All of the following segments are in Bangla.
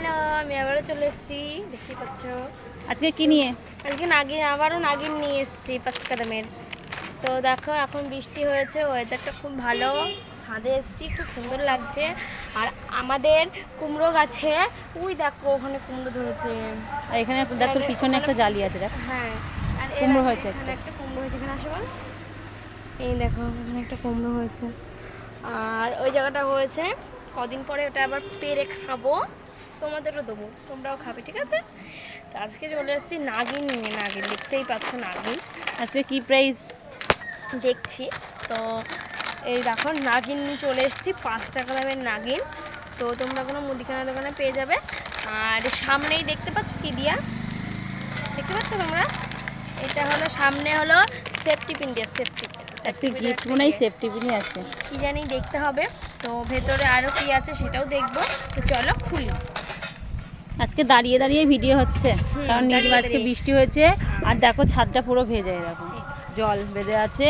হ্যালো আমি আবারও চলে এসেছি দেখতে পাচ্ছ। আজকে কি নিয়ে? আজকে নাগিন আবারও নাগিন নিয়ে এসেছি পাঁচ কাদামের। তো দেখো এখন বৃষ্টি হয়েছে ওয়েদারটা খুব ভালো। ছাদে এসেছি খুব সুন্দর লাগছে। আর আমাদের কুমড়ো গাছে উই দেখো ওখানে কুমড়ো ধরেছে। আর এখানে দেখো পিছনে একটা জালি আছে দেখ। হ্যাঁ আর কুমড়ো হয়েছে এখানে একটা। একটা কুমড়ো হয়েছে এখানে আসো এই দেখো এখানে একটা কুমড়ো হয়েছে। আর ওই জায়গাটা হয়েছে কদিন পরে ওটা আবার পেরে খাব। তোমাদেরও দেবো তোমরাও খাবে ঠিক আছে? তো আজকে চলে এসেছি নাগিন নিয়ে। নাগিন দেখতেই পাচ্ছ নাগিন। আজকে কি প্রাইস দেখছি? তো এই দেখো নাগিন নিয়ে চলে এসেছি পাঁচ টাকা দামের নাগিন। তো তোমরা কোনো মুদিখানা দোকানে পেয়ে যাবে। আর সামনেই দেখতে পাচ্ছ কি দিয়া? দেখতে পাচ্ছ তোমরা? এটা হলো সামনে হলো সেফটি পিন দিয়া সেফটি আজকে গিফট মনে হয় সেফটি পিনই আছে। কি জানি দেখতে হবে। তো ভেতরে আরও কি আছে সেটাও দেখব। তো চলো খুলি। আজকে দাঁড়িয়ে দাঁড়িয়ে ভিডিও হচ্ছে। কারণ দাঁড়িয়ে আজকে বৃষ্টি হয়েছে আর দেখো ছাদটা পুরো ভেজে এরকম। জল বেঁধে আছে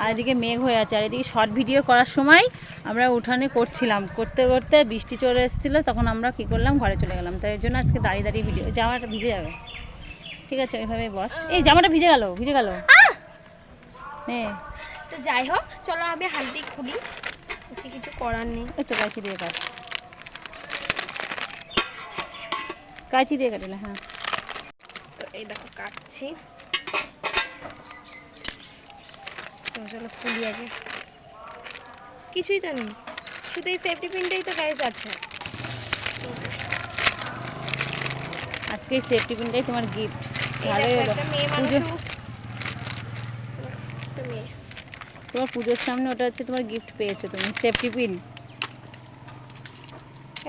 আর এদিকে মেঘ হয়ে আছে। আর এদিকে শর্ট ভিডিও করার সময় আমরা উঠানে করছিলাম। করতে করতে বৃষ্টি চলে এসেছিল তখন আমরা কি করলাম? ঘরে চলে গেলাম। তাই জন্য আজকে দাঁড়িয়ে দাঁড়িয়ে ভিডিও জামাটা ভিজে যাবে। ঠিক আছে ওইভাবে বস। এই জামাটা ভিজে গেল ভিজে গেল। হ্যাঁ তো যাই হোক চলো আমি হালদি খুলি। কিছু করার নেই। তো কাঁচি দিয়ে কাট কাঁচি দিয়ে কাটিলে হ্যাঁ। তো এই দেখো কাটছি। তো চলো খুলি আগে। কিছুই তো নেই। শুধু এই সেফটি পিনটাই তো গাইজ আছে। আজকে এই সেফটি পিনটাই তোমার গিফট ভালোই হলো। তোমার পুজোর সামনে ওটা হচ্ছে তোমার গিফট পেয়েছ তুমি সেফটি পিন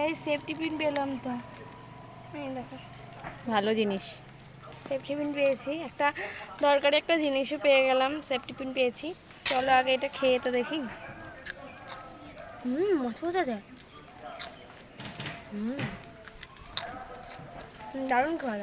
এই সেফটি পিন পেলাম তো। ভালো জিনিস। সেফটি পিন পেয়েছি। একটা দরকারি একটা জিনিসও পেয়ে গেলাম সেফটি পিন পেয়েছি। চলো আগে এটা খেয়ে তো দেখি। হুম মজা বোঝা যায় হুম। দারুণ খাওয়া